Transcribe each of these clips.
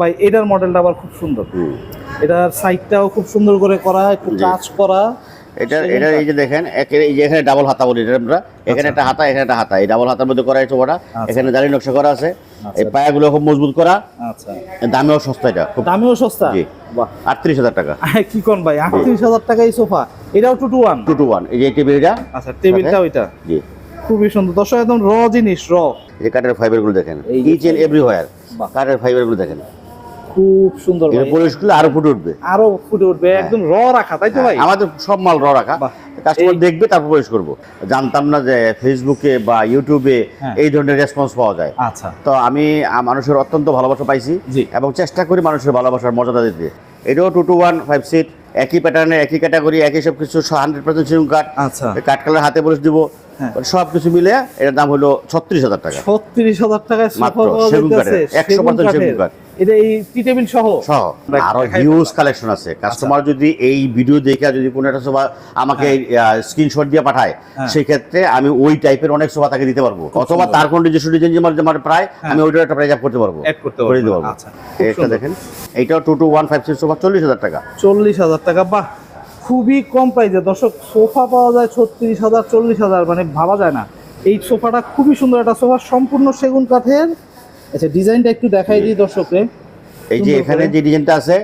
ভাই এটার মডেলটা আবার খুব সুন্দর। এটার সাইডটাও খুব সুন্দর করে করা একটু। কাজ করা। এটা এটা এই যে দেখেন এই যে এখানে ডাবল হাতা বলি এটা আমরা এখানে একটা হাতা এখানে একটা হাতা। এই ডাবল হাতার মধ্যে করা ওটা এখানে নকশা করা আছে। এই পায়াগুলো খুব মজবুত করা। আচ্ছা। দামেও সস্তা এটা খুব দামেও সস্তা? জি। আটত্রিশ হাজার টাকা। কি কোন ভাই? আটত্রিশ হাজার টাকা এই সোফা। এটাও two two one two two one এই যে টেবিলটা। আচ্ছা টেবিলটা ওইটা জি। খুবই সুন্দর। দর্শক একদম র জিনিস র এই কাঠের দেখেন। ইচ এন্ড কাঠের দেখেন। খুব সুন্দর ভাই। পলিশ আরও ফুটে উঠবে। আরও ফুটে উঠবে একদম র রাখা তাই তো ভাই? আমাদের সব মাল র রাখা। কাস্টমার দেখবে তারপর পলিশ করব। জানতাম না যে ফেসবুকে বা ইউটিউবে হ্যাঁ। এই ধরনের রেসপন্স পাওয়া যায়। আচ্ছা। তো আমি মানুষের অত্যন্ত ভালোবাসা পাইছি এবং চেষ্টা করি মানুষের ভালোবাসার মর্যাদা দিতে। এটাও two two one five seat একই প্যাটার্নে একই ক্যাটাগরি একই সব কিছু হান্ড্রেড পার্সেন্ট সেগুন কাঠ আচ্ছা। কাঠ কালার হাতে বলে দিব। হ্যাঁ। সব কিছু মিলে এটার দাম হলো ছত্রিশ হাজার টাকা। ছত্রিশ হাজার টাকায় সোফা মাত্র, সেগুন কাঠের, 100% সেগুন কাঠ। এটা এই টি টেবিল সহ? সহ। আরও হিউজ কালেকশন আছে। কাস্টমার যদি এই ভিডিও দেখে যদি কোনো একটা সোফা আমাকে স্ক্রিনশট দিয়ে পাঠায় হ্যাঁ। সেই ক্ষেত্রে আমি ওই টাইপের অনেক সোফা তাকে দিতে পারব। অথবা তার কোন নিজস্ব ডিজাইন যে আমার প্রায় আমি ওইটার একটা প্রাইজ আপ করতে পারব। Add করে দিতে পারব। আচ্ছা, এটা দেখেন এইটাও two two one five six sofa চল্লিশ হাজার টাকা। চল্লিশ হাজার টাকা বাহ! খুবই কম প্রাইসে দর্শক সোফা পাওয়া যায় ছত্রিশ হাজার চল্লিশ হাজার মানে ভাবা যায় না। এই সোফাটা খুবই সুন্দর একটা সোফা সম্পূর্ণ সেগুন কাঠের। আচ্ছা ডিজাইনটা একটু দেখাই দিই দর্শককে এই যে এখানে যে ডিজাইনটা আছে।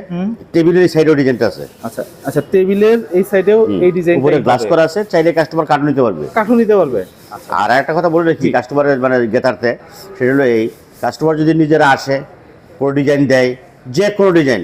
টেবিলের সাইডেও ডিজাইনটা আছে। আচ্ছা আচ্ছা টেবিলের এই সাইডেও এই ডিজাইন উপরে গ্লাস করা আছে চাইলে কাস্টমার কার্ড নিতে পারবে। কাঠও নিতে পারবে। আচ্ছা আর একটা কথা বলে রাখি কাস্টমারের মানে গেতারতে সেটা হলো এই কাস্টমার যদি নিজেরা আসে কোনো ডিজাইন দেয় যে কোনো ডিজাইন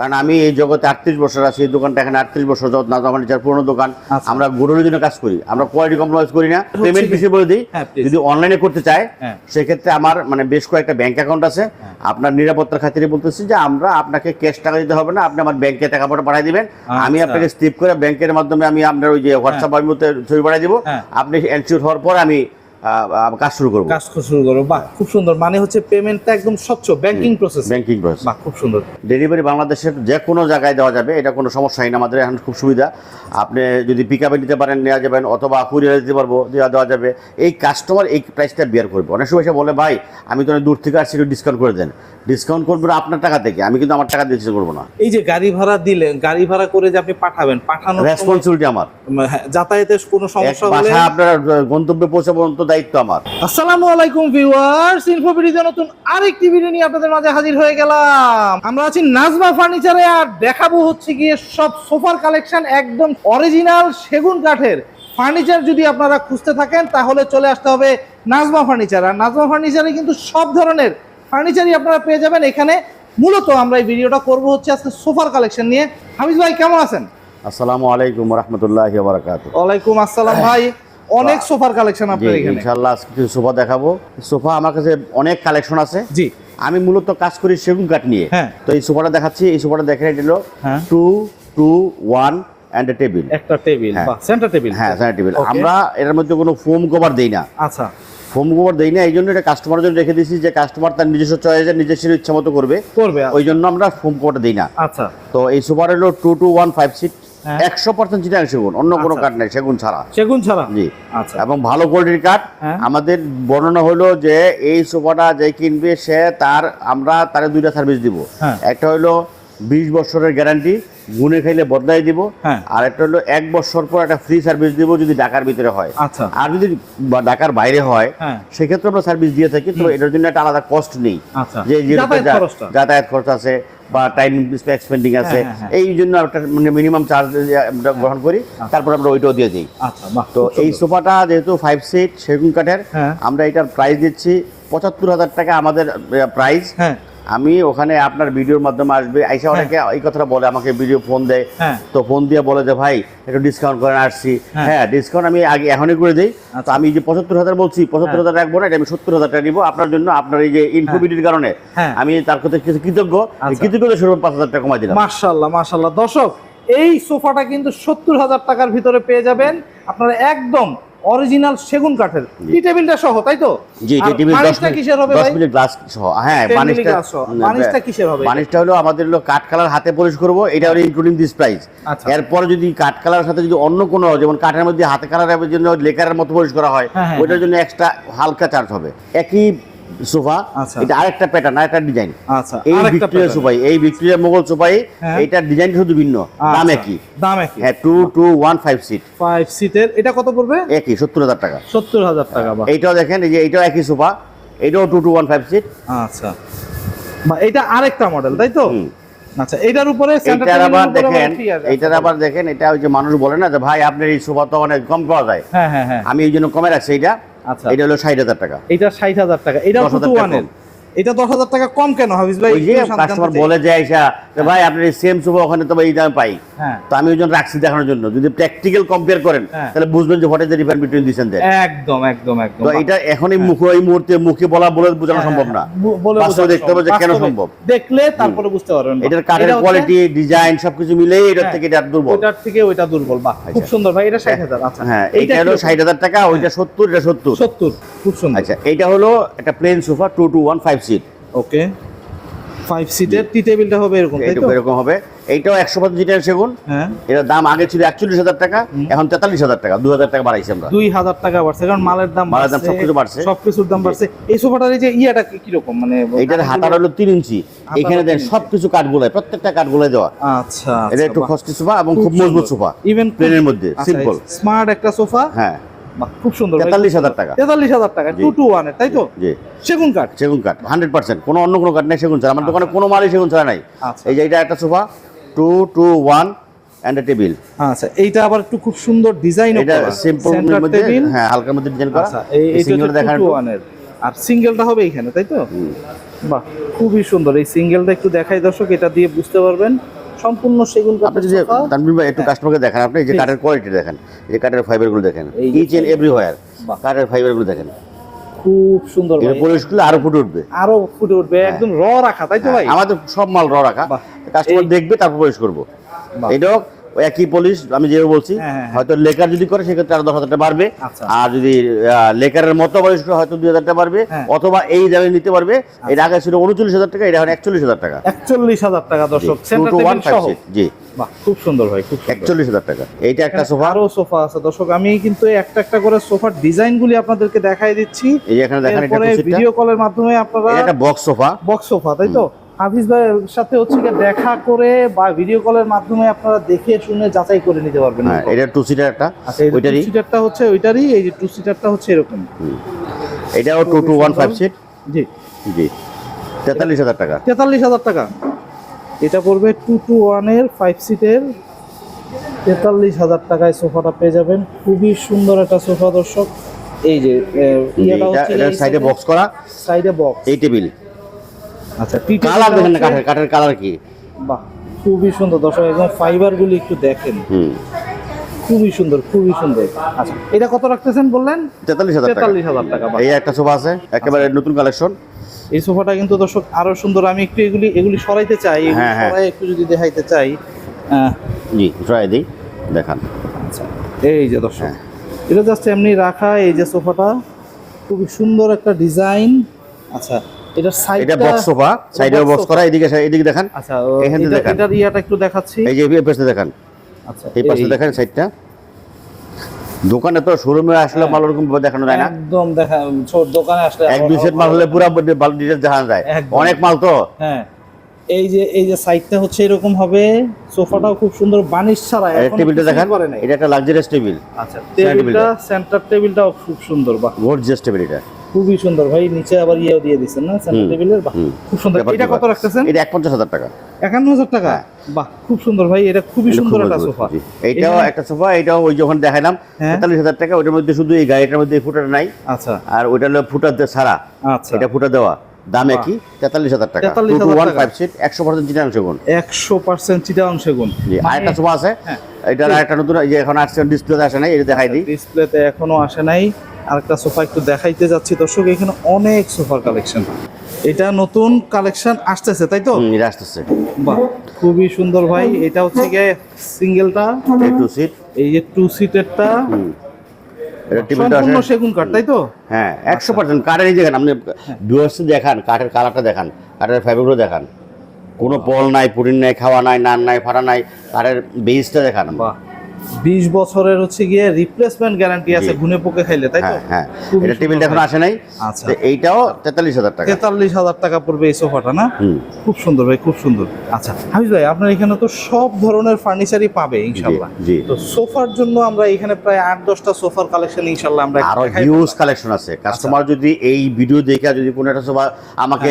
কারণ আমি এই জগতে আটত্রিশ বছর আছি এই দোকানটা এখানে আটত্রিশ বছর যত না আমার নিজের পুরোনো দোকান। আচ্ছা। আমরা গরুর জন্য কাজ করি আমরা কোয়ালিটি কম্প্রোমাইজ করি না। পেমেন্ট পিছিয়ে বলে দিই। হ্যাঁ, যদি অনলাইনে করতে চায় হ্যাঁ। সেক্ষেত্রে আমার মানে বেশ কয়েকটা ব্যাংক অ্যাকাউন্ট আছে। আপনার নিরাপত্তার খাতিরে বলতেছি যে আমরা আপনাকে ক্যাশ টাকা দিতে হবে না আপনি আমার ব্যাংকে টাকা পাঠিয়ে দিবেন। আমি আচ্ছা। আপনাকে স্টিপ করে ব্যাংকের মাধ্যমে আমি আপনার ওই যে হোয়াটসঅ্যাপ আমি ছবি পাঠিয়ে দিব। হ্যাঁ। আপনি এনশিওর হওয়ার পর আমি কাজ শুরু করব। কাজ শুরু করো বাহ খুব সুন্দর। মানে হচ্ছে পেমেন্টটা একদম স্বচ্ছ ব্যাংকিং প্রসেস ব্যাংকিং প্রসেস বাহ খুব সুন্দর। ডেলিভারি বাংলাদেশের যে কোনো জায়গায় দেওয়া যাবে এটা কোনো সমস্যা হয় না আমাদের এখন খুব সুবিধা। আপনি যদি পিক আপে নিতে পারেন নেওয়া যাবেন অথবা কুরিয়ারে দিতে পারব দেওয়া দেওয়া যাবে। এই কাস্টমার এই প্রাইসটা বিয়ার করবে। অনেক সময় এসে বলে ভাই আমি তো অনেক দূর থেকে আসছি একটু ডিসকাউন্ট করে দেন। ডিসকাউন্ট করব না আপনার টাকা থেকে। আমি কিন্তু আমার টাকা দিয়ে কিছু করব না। এই যে গাড়ি ভাড়া দিলেন গাড়ি ভাড়া করে যে আপনি পাঠাবেন পাঠানোর সময়- রেসপন্সিবিলিটি আমার। হ্যাঁ, যাতায়াতের কোনো সমস্যা হলে আপনার গন্তব্যে পৌঁছে পর্যন্ত দায়িত্ব আমার। আসসালামু আলাইকুম ভিউয়ার্স ইনফোপিডিতে নতুন আরেকটি ভিডিও নিয়ে আপনাদের মাঝে হাজির হয়ে গেলাম। আমরা আছি নাজমা ফার্নিচারে আর দেখাবো হচ্ছে গিয়ে সব সোফার কালেকশন একদম অরিজিনাল সেগুন কাঠের ফার্নিচার যদি আপনারা খুঁজতে থাকেন তাহলে চলে আসতে হবে নাজমা ফার্নিচার। আর নাজমা ফার্নিচারে কিন্তু সব ধরনের ফার্নিচারই আপনারা পেয়ে যাবেন। এখানে মূলত আমরা এই ভিডিওটা করব হচ্ছে আজকে সোফার কালেকশন নিয়ে। হামিদ ভাই কেমন আছেন? আসসালামু আলাইকুম রহমতুল্লাহ বারাকাত ওয়ালাইকুম আসসালাম ভাই। অনেক সোফার কালেকশন আপনার এখানে। ইনশাল্লাহ আজকে কিছু সোফা দেখাবো। সোফা আমার কাছে অনেক কালেকশন আছে। জি। আমি মূলত কাজ করি সেগুন কাঠ নিয়ে। হ্যাঁ। তো এই সোফাটা দেখাচ্ছি এই সোফাটা দেখেন এটা হলো হ্যাঁ। Two two one and a table একটা টেবিল হ্যাঁ। সেন্টার টেবিল হ্যাঁ সেন্টার টেবিল আমরা এটার মধ্যে কোনো ফোম কভার দেই না। আচ্ছা। ফোম কভার দেই না এই জন্য এটা কাস্টমারের জন্য রেখে দিয়েছি যে কাস্টমার তার নিজস্ব চয়েসের নিজস্ব ইচ্ছা মতো করবে। করবে ওই জন্য আমরা ফোম কভারটা দিই না। আচ্ছা। তো এই সোফাটা হলো two two one five seat হ্যাঁ। একশো পার্সেন্ট চিটাং সেগুন অন্য কোনো আচ্ছা। কাঠ নেই সেগুন ছাড়া। সেগুন ছাড়া? জি। আচ্ছা। এবং ভালো কোয়ালিটির কাঠ। হ্যাঁ। আমাদের বর্ণনা হলো যে এই সোফাটা যে কিনবে সে তার আমরা তার দুইটা সার্ভিস দিব। হ্যাঁ। একটা হলো বিশ বছরের গ্যারান্টি গুনে খাইলে বদলাই দিব। হ্যাঁ। আর একটা হলো এক বছর পর একটা ফ্রি সার্ভিস দিব যদি ঢাকার ভিতরে হয়। আচ্ছা। আর যদি ঢাকার বাইরে হয় হ্যাঁ। সেক্ষেত্রে আমরা সার্ভিস দিয়ে থাকি তো এটার জন্য একটা আলাদা কস্ট নেই। আচ্ছা। যে যাতায়াত খরচ আছে বা টাইম এক্সপেন্ডিং আছে হ্যাঁ, হ্যাঁ, এই জন্য একটা মিনিমাম চার্জ আমরা গ্রহণ করি। তারপর আমরা ওইটাও দিয়ে দিই। আচ্ছা তো এই সোফাটা যেহেতু ফাইভ সিট সেগুন কাঠের হ্যাঁ। আমরা এটার প্রাইস দিচ্ছি পঁচাত্তর হাজার টাকা আমাদের প্রাইস হ্যাঁ। আমি ওখানে আপনার ভিডিওর মাধ্যমে আসবে। আইসা অনেকে এই কথাটা বলে আমাকে ভিডিও ফোন দেয়। হ্যাঁ। তো ফোন দিয়ে বলে যে ভাই একটু ডিসকাউন্ট করে আসছি। হ্যাঁ। হ্যাঁ ডিসকাউন্ট আমি আগে এখনই করে দিই। তো আচ্ছা। আমি যে পঁচাত্তর হাজার বলছি পঁচাত্তর হাজার রাখব না এটা আমি সত্তর হাজার টাকা নিবো। আপনার জন্য আপনার এই যে ইনফোভিটির কারণে। হ্যাঁ। আমি তার কথা কিছু কৃতজ্ঞ। আচ্ছা। কৃতজ্ঞতা স্বরূপ পাঁচ হাজার টাকা কমাই দিলাম। মাশাআল্লাহ মাশাআল্লাহ। দর্শক এই সোফাটা কিন্তু সত্তর হাজার টাকার ভিতরে পেয়ে যাবেন। আপনারা একদম অরিজিনাল সেগুন কাঠের। টি টেবিলটা সহ তাই তো? জি টি দশ বানিশটা কিসের হবে ভাই? 10 মিনিট গ্লাস সহ। হ্যাঁ 10 বানিশটা। বানিশটা কিসের হবে? বানিশটা হলো আমাদের হলো কাট কালার হাতে পলিশ করব এটা হলো ইনক্লুডিং দিস প্রাইস। এরপর যদি কাট কালার সাথে যদি অন্য কোনো যেমন কাঠের মধ্যে হাতে কালারের জন্য লেকারের মতো পলিশ করা হয় হ্যাঁ, হ্যাঁ, ওইটার জন্য এক্সট্রা হালকা চার্জ হবে। একই সোফা আচ্ছা। এটা আরেকটা প্যাটার্ন আরেকটা ডিজাইন আচ্ছা এই ভিক্টোরিয়া সোফাই এই ভিক্টোরিয়া মোগল সোফাই হ্যাঁ। এইটার ডিজাইন শুধু ভিন্ন দাম আচ্ছা, একই। দাম একই। হ্যাঁ two two one five seat five সিটের এটা কত পড়বে? একই সত্তর হাজার টাকা। সত্তর হাজার টাকা এইটাও দেখেন এই যে এইটাও একই সোফা এইটাও two two one five seat আচ্ছা। এটা আরেকটা মডেল তাই তো? আচ্ছা এটার উপরে এর আবার দেখেন। এইটার আবার দেখেন এটা ওই যে মানুষ বলে না যে ভাই আপনার এই সোফা তো অনেক কম পাওয়া যায়। হ্যাঁ হ্যাঁ হ্যাঁ। আমি এই জন্য কমে রাখছি এইটা। আচ্ছা। এটা হলো ষাট হাজার টাকা। এটা ষাট হাজার টাকা। এটা 10,000 টু ওয়ানের এটা দশ হাজার টাকা কম কেন হাফিজ ভাই? কাস্টমার বলে যে আইসা যে ভাই আপনার সেম সোফা ওখানে তো এই দামে পাই। তো আমি ওই জন্য রাখছি দেখানোর জন্য। যদি প্র্যাকটিক্যাল কম্পেয়ার করেন হ্যাঁ। তাহলে বুঝবেন যে what is the difference between this and that একদম একদম একদম। তো এটা এখনই মুখ এই মুহূর্তে মুখে বলা বলে বোঝানো সম্ভব না। বাস্তবে দেখতে হবে যে কেন সম্ভব। দেখলে তারপরে বুঝতে পারবেন। এটার কাঠের কোয়ালিটি ডিজাইন সবকিছু মিলেই এটার হ্যাঁ। থেকে এটা দুর্বল। ওইটার থেকে ওইটা দুর্বল। বাহ খুব আচ্ছা। সুন্দর। ভাই এটা ষাট হাজার। আচ্ছা। হ্যাঁ এইটা হলো ষাট হাজার টাকা ওইটা সত্তর এটা সত্তর। সত্তর। খুব সুন্দর। আচ্ছা এইটা হলো একটা plain sofa two two one five seat okay five সিটের টি টেবিলটা হবে এরকম তাই তো? এরকম হবে। এইটাও একশো পাঁচ জিটার সেগুন। হ্যাঁ। এটার দাম আগে ছিল একচল্লিশ হাজার টাকা এখন তেতাল্লিশ হাজার টাকা দু হাজার টাকা বাড়াইছি আমরা। দুই হাজার টাকা বাড়ছে কারণ মালের দাম মালের দাম সবকিছু বাড়ছে। সবকিছুর দাম বাড়ছে। এই সোফাটার এই যে ইয়াটা কি- কীরকম? মানে এইটার হাতার হলো তিন ইঞ্চি। এখানে দেন। সবকিছু কাঠগুলোয় প্রত্যেকটা কাঠগুলোয় দেওয়া। আচ্ছা এটা একটু খসটি সোফা এবং খুব মজবুত সোফা ইভেন প্লেনের মধ্যে সিম্পল স্মার্ট একটা সোফা। হ্যাঁ। খুব সুন্দর তেতাল্লিশ হাজার টাকা। তেতাল্লিশ হাজার টাকা টু টু ওয়ানের তাই তো? জি। সেগুন কাঠ। সেগুন কাঠ হান্ড্রেড পার্সেন্ট কোনো অন্য কোনো কাঠ নেই সেগুন ছাড়া। আমার দোকানে কোনো মালই সেগুন ছাড়া নাই। আচ্ছা। এই যে এটা একটা sofa two two one and a table আচ্ছা এইটা আবার একটু খুব সুন্দর ডিজাইন এটা সিম্পল মধ্যে হ্যাঁ হালকার মধ্যে ডিজাইন করা। আচ্ছা এই সিঙ্গেল টু ওয়ানের আর সিঙ্গেলটা হবে এইখানে তাই তো? বাহ খুবই সুন্দর। এই সিঙ্গেলটা একটু দেখাই দর্শক এটা দিয়ে বুঝতে পারবেন। সম্পূর্ণ সেগুন আপনি যদি ভাই একটু কাস্টমারকে দেখেন আপনি যে. কাঠের কোয়ালিটি দেখেন এই যে কাঠের ফাইবারগুলো দেখেন ইচ এন্ড এভরিহোয়ার। কাঠের ফাইবারগুলো দেখেন। খুব সুন্দর ভাই। করলে আরও ফুটে উঠবে। আরও ফুটে উঠবে একদম র রাখা তাই তো ভাই? হ্যাঁ, আমাদের সব মাল র রাখা। কাস্টমার দেখবে তারপর পলিশ করব। এটা এটাও একই পলিশ আমি যেভাবে বলছি হ্যাঁ, হ্যাঁ, হ্যাঁ। হয়তো লেকার যদি করে সেক্ষেত্রে আরও দশ হাজার টাকা বাড়বে। আচ্ছা। আর যদি লেকারের মতো করে হয়তো দুই হাজার টাকা বাড়বে। অথবা এই দামে নিতে পারবে। এর আগে ছিল উনচল্লিশ হাজার টাকা এটা এখন একচল্লিশ হাজার টাকা। একচল্লিশ হাজার টাকা দর্শক। জি। বাহ খুব সুন্দর ভাই খুব একচল্লিশ হাজার টাকা। এইটা একটা এখানে সোফা। আরও সোফা আছে। দর্শক আমি কিন্তু একটা একটা করে সোফার ডিজাইন গুলি আপনাদেরকে দেখাই দিচ্ছি। এই এখানে দেখেন এটা এরপরে টু সিটটা ভিডিও কলের মাধ্যমে আপনারা এটা বক্স সোফা বক্স সোফা তাই তো? হাফিজ ভাইয়ের সাথে হচ্ছে দেখা করে বা ভিডিও কলের মাধ্যমে আপনারা দেখে শুনে যাচাই করে নিতে পারবেন। হ্যাঁ এটা টু সিটার একটা আচ্ছা টু ওইটারই। সিটারটা হচ্ছে ওইটারই এই যে টু সিটারটা হচ্ছে এরকম। এটাও two two one five seat জি। জি। তেতাল্লিশ হাজার টাকা। তেতাল্লিশ হাজার টাকা। এটা পড়বে টু টু ওয়ানের ফাইভ সিটের তেতাল্লিশ হাজার টাকায় সোফাটা পেয়ে যাবেন। খুবই সুন্দর একটা সোফা দর্শক। এই যে সাইডে। বক্স করা। সাইডে বক্স এই টেবিল। আচ্ছা টি কালার দেখেন না কাঠের কাঠের কালার কি? বাহ খুবই সুন্দর। দর্শক একদম ফাইবার গুলি একটু দেখেন। হুম। খুবই সুন্দর খুবই সুন্দর। আচ্ছা এটা কত রাখতেছেন বললেন? তেতাল্লিশ হাজার টাকা। তেতাল্লিশ হাজার টাকা। এই একটা সোফা আছে একেবারে নতুন কালেকশন এই সোফাটা কিন্তু দর্শক আরও সুন্দর। আমি একটু এগুলি এগুলি সরাইতে চাই হ্যাঁ, হ্যাঁ। সরাই একটু যদি দেখাইতে চাই জি ট্রাই দিই দেখান। আচ্ছা এই যে দর্শক হ্যাঁ। এটা জাস্ট এমনি রাখা এই যে সোফাটা। খুবই সুন্দর একটা ডিজাইন। আচ্ছা এটার সাইড এটা বক্স সোফা সাইডে বক্স করা এদিকে এদিকে দেখান। আচ্ছা ও, এখান এটা- ইয়াটা একটু দেখাচ্ছি। এই যে এই পাশে দেখান। আচ্ছা এই পাশে এই- সাইডটা দোকানে তো শোরুমে আসলে হ্যাঁ। মাল ওরকম দেখানো যায় না। একদম দেখা দোকানে আসলে এক দুই সেট মাল হলে পুরো দেখানো যায়। অনেক মাল তো। হ্যাঁ। এই যে এই যে সাইডটা হচ্ছে এরকম হবে। সোফাটাও খুব সুন্দর বানিশ ছাড়া এখনও টেবিলটা দেখান। এটা একটা লাক্সারিয়াস টেবিল আচ্ছা টেবিলটা সেন্টার টেবিলটাও খুব সুন্দর বাহ। গর্জিয়াস টেবিল এটা। খুবই সুন্দর। ভাই নিচে আবার ইয়েও দিয়ে দিচ্ছেন না? সেন্টার টেবিলের বাহ খুব সুন্দর। এটা কত? রাখতেছেন? এটা এক পঞ্চাশ হাজার টাকা। একান্ন হাজার টাকা? বাহ খুব সুন্দর ভাই এটা খুবই সুন্দর একটা সোফা। জি। এইটাও একটা সোফা এটাও ওই যখন দেখালাম হ্যাঁ। তেতাল্লিশ হাজার টাকা ওটার মধ্যে শুধু এই গাড়িটার মধ্যে ফুটাটা নাই। আচ্ছা। আর ওইটা হলো ফুটা ছাড়া আচ্ছা। এটা ফুটা দেওয়া। দাম। একই তেতাল্লিশ হাজার টাকা। 43,000 টু টাকা। ফাইভ সিট একশো পার্সেন্ট চিটাংশ গুণ একশো পার্সেন্ট চিটাং সেগুন। জি আরেকটা সোফা আছে। হ্যাঁ। এটার আরেকটা নতুন এখন আসছে ডিসপ্লেতে আসে নাই এটা দেখাই দিই। ডিসপ্লেতে এখনও আসে নাই। আরেকটা সোফা একটু দেখাইতে যাচ্ছি। দর্শক এখানে অনেক সোফার কালেকশন এটা নতুন কালেকশন আসতেছে তাই তো? আসতেছে। বাহ খুবই সুন্দর ভাই। এটা হচ্ছে গিয়ে সিঙ্গেলটা টু সিট এই যে টু সিটেরটা সম্পূর্ণ সেগুন কাঠ তাই তো? হ্যাঁ একশো পার্সেন্ট কাঠের দেখেন আপনি। দেখান কাঠের কালারটা দেখান কাঠের দেখান। কোনো পল নাই পুরিন নাই খাওয়া নাই নান নাই ফাটা নাই কাঠের বেসটা দেখান। বাহ। বিশ বছরের হচ্ছে গিয়ে রিপ্লেসমেন্ট গ্যারান্টি আছে। ঘুনে পোকে খাইলে তাই তো? হ্যাঁ হ্যাঁ। এটা টেবিলটা এখন আসে নাই। আচ্ছা। এইটাও তেতাল্লিশ হাজার টাকা। তেতাল্লিশ হাজার টাকা পড়বে এই সোফাটা না? খুব সুন্দর ভাই খুব সুন্দর। আচ্ছা হামিদ ভাই আপনার এখানে তো সব ধরনের ফার্নিচারই পাবে ইনশাল্লাহ। তো সোফার জন্য আমরা এখানে প্রায় আট দশটা সোফার কালেকশন ইনশাল্লাহ আমরা আরও হিউজ কালেকশন আছে। কাস্টমার যদি এই ভিডিও দেখে যদি কোনো একটা সোফা আমাকে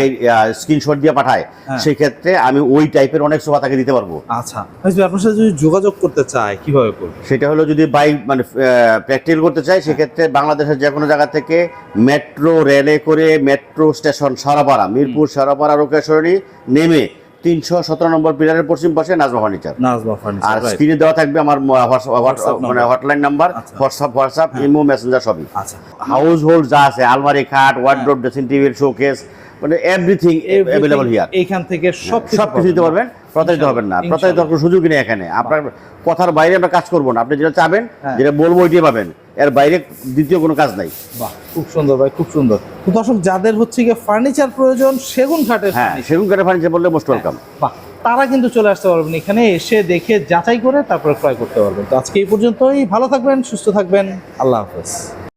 স্ক্রিনশট দিয়ে পাঠায় হ্যাঁ। সেই ক্ষেত্রে আমি ওই টাইপের অনেক সোফা তাকে দিতে পারব। আচ্ছা। হামিদ ভাই আপনার সাথে যদি যোগাযোগ করতে চায় কীভাবে করবে। সেটা হলো যদি বাই মানে প্র্যাকটিক্যাল করতে চাই সেক্ষেত্রে বাংলাদেশের যে কোনো জায়গা থেকে মেট্রো রেলে করে মেট্রো স্টেশন সারাপাড়া মিরপুর সারাপাড়া রোকেশ্বরী নেমে তিনশো সতেরো নম্বর পিলারের পশ্চিম পাশে নাজমা ফার্নিচার নাজমা আর স্ক্রিনে দেওয়া থাকবে আমার মানে হটলাইন নাম্বার আচ্ছা। হোয়াটসঅ্যাপ হোয়াটসঅ্যাপ ইমো মেসেঞ্জার সবই। আচ্ছা। হাউস হোল্ড যা আছে আলমারি খাট ওয়ার্ড্রোব ড্রেসিং টেবিল শোকেস মানে এভরিথিং অ্যাভেলেবল হিয়ার এইখান থেকে সব সব কিছু দিতে পারবেন প্রতারিত হবেন না। প্রতারিত হওয়ার কোনো সুযোগই নেই এখানে। আপনার কথার বাইরে আমরা কাজ করব না। আপনি যেটা চাবেন হ্যাঁ। যেটা বলব ওইটাই পাবেন। এর বাইরে দ্বিতীয় কোনো কাজ নাই। বাহ খুব সুন্দর ভাই খুব সুন্দর। তো দর্শক যাদের হচ্ছে গিয়ে ফার্নিচার প্রয়োজন সেগুন কাঠের হ্যাঁ সেগুন কাঠে ফার্নিচার বললে মোস্ট ওয়েলকাম বাহ তারা কিন্তু চলে আসতে পারবেন এখানে এসে দেখে যাচাই করে তারপরে ক্রয় করতে পারবেন। তো আজকে এই পর্যন্তই। ভালো থাকবেন সুস্থ থাকবেন। আল্লাহ হাফেজ।